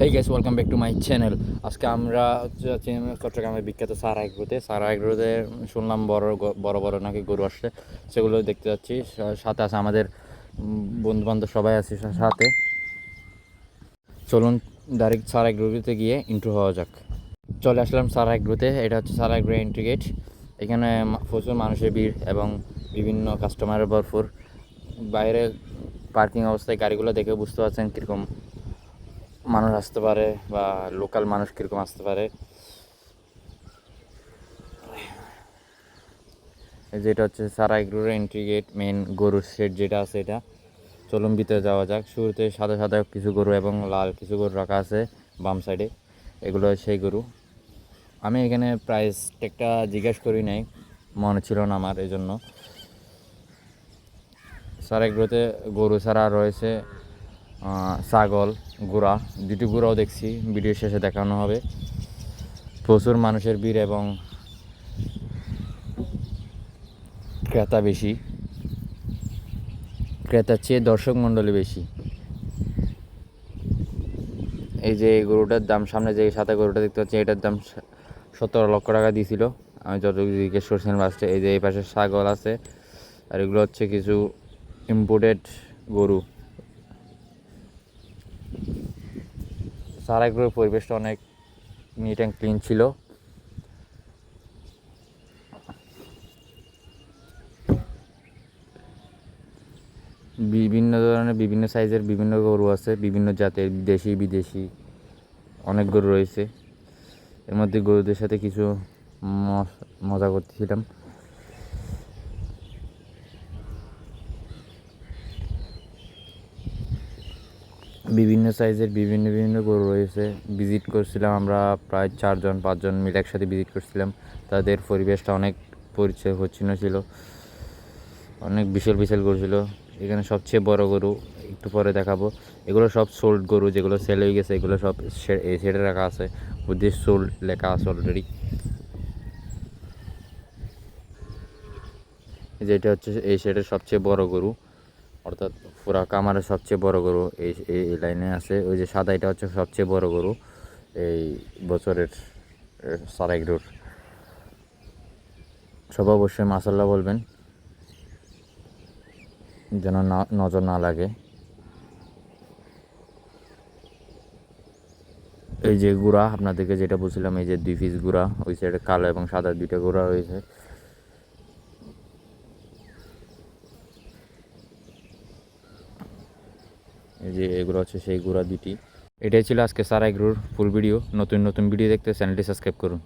Hey guys welcome back to my channel আজকে আমরা হচ্ছে চট্টগ্রামের বিখ্যাত সারা এগ্রোতে সারা এগ্রোতে শুনলাম বড় বড় বড় নাকি গরু আসছে। সেগুলো দেখতে যাচ্ছি। সাথে আছে আমাদের বন্ধু বান্ধব সবাই আছে সাথে। চলুন ডাইরেক্ট সারা এগ্রোতে গিয়ে ইন্ট্রো হওয়া যাক। চলে আসলাম সারা এগ্রোতে এটা হচ্ছে সারা এগ্রো এন্ট্রি গেট এখানে প্রচুর মানুষের ভিড় এবং বিভিন্ন কাস্টমারের ভরপুর। বাইরে পার্কিং অবস্থায় গাড়িগুলো দেখে বুঝতে পারছেন কীরকম মানুষ আসতে পারে বা লোকাল মানুষ কীরকম আসতে পারে। এই যেটা হচ্ছে সারাইগ্রুর এন্ট্রি গেট মেন গরুর শেড যেটা আছে এটা। চলুন ভিতরে যাওয়া যাক। শুরুতে সাদা সাদা কিছু গরু এবং লাল কিছু গরু রাখা আছে বাম সাইডে এগুলো সেই গরু। আমি এখানে প্রাইস টেকটা জিজ্ঞেস করি নাই, মনে ছিল না আমার এই জন্য সারাইগ্রোতে গরু ছাড়া রয়েছে ছাগল, গুড়া, দুটি গুঁড়াও দেখছি, ভিডিও শেষে দেখানো হবে। প্রচুর মানুষের ভিড় এবং ক্রেতা বেশি। ক্রেতার চেয়ে দর্শক মণ্ডলী বেশি। এই যে এই গরুটার দাম, সামনে যে সাদা গরুটা দেখতে পাচ্ছি, এটার দাম সতেরো লক্ষ টাকা দিয়েছিল। আমি যতটুকু জিজ্ঞেস করছিলাম লাস্টে এই যে এই পাশে ছাগল আছে, আর এগুলো হচ্ছে কিছু ইম্পোর্টেড গরু। সারাইগুলোর পরিবেশটা অনেক নিট অ্যান্ড ক্লিন ছিল। বিভিন্ন ধরনের, বিভিন্ন সাইজের বিভিন্ন গরু আছে, বিভিন্ন জাতের, দেশি, বিদেশি অনেক গরু রয়েছে। এর মধ্যে গরুদের সাথে কিছু মজা করতেছিলাম। বিভিন্ন সাইজের বিভিন্ন বিভিন্ন গরু রয়েছে। ভিজিট করছিলাম আমরা প্রায় চারজন, পাঁচজন মিলে একসাথে ভিজিট করছিলাম। তাদের পরিবেশটা অনেক পরিচয় হচ্ছিল ছিল। অনেক বিশাল বিশাল গরু ছিল। এখানে সবচেয়ে বড় গরু, একটু পরে দেখাবো। এগুলো সব সোল্ড গরু, যেগুলো সেল হয়ে গেছে, এগুলো সব সেটে রাখা আছে। বুদ্ধি সোল্ড লেখা আছে অলরেডি যেটা হচ্ছে এই সাইডের সবচেয়ে বড় গরু। অর্থাৎ পুরা কামারের সবচেয়ে বড় গরু এই এই লাইনে আছে। ওই যে সাদা, এটা হচ্ছে সবচেয়ে বড় গরু এই বছরের সারাইগ্রুর সব অবশ্যই মাসাল্লাহ বলবেন, যেন না, নজর না লাগে। এই যে গুড়া, আপনাদেরকে যেটা বলছিলাম, এই যে দুই পিস গুড়া, ওই সাইডে কালো এবং সাদা দুইটা গুড়া রয়েছে। যে এগুলো আছে সেই গুঁড়া দুটি এটাই ছিল আজকে সারাই গ্রুর ফুল ভিডিও নতুন নতুন ভিডিও দেখতে চ্যানেলটি সাবস্ক্রাইব করুন।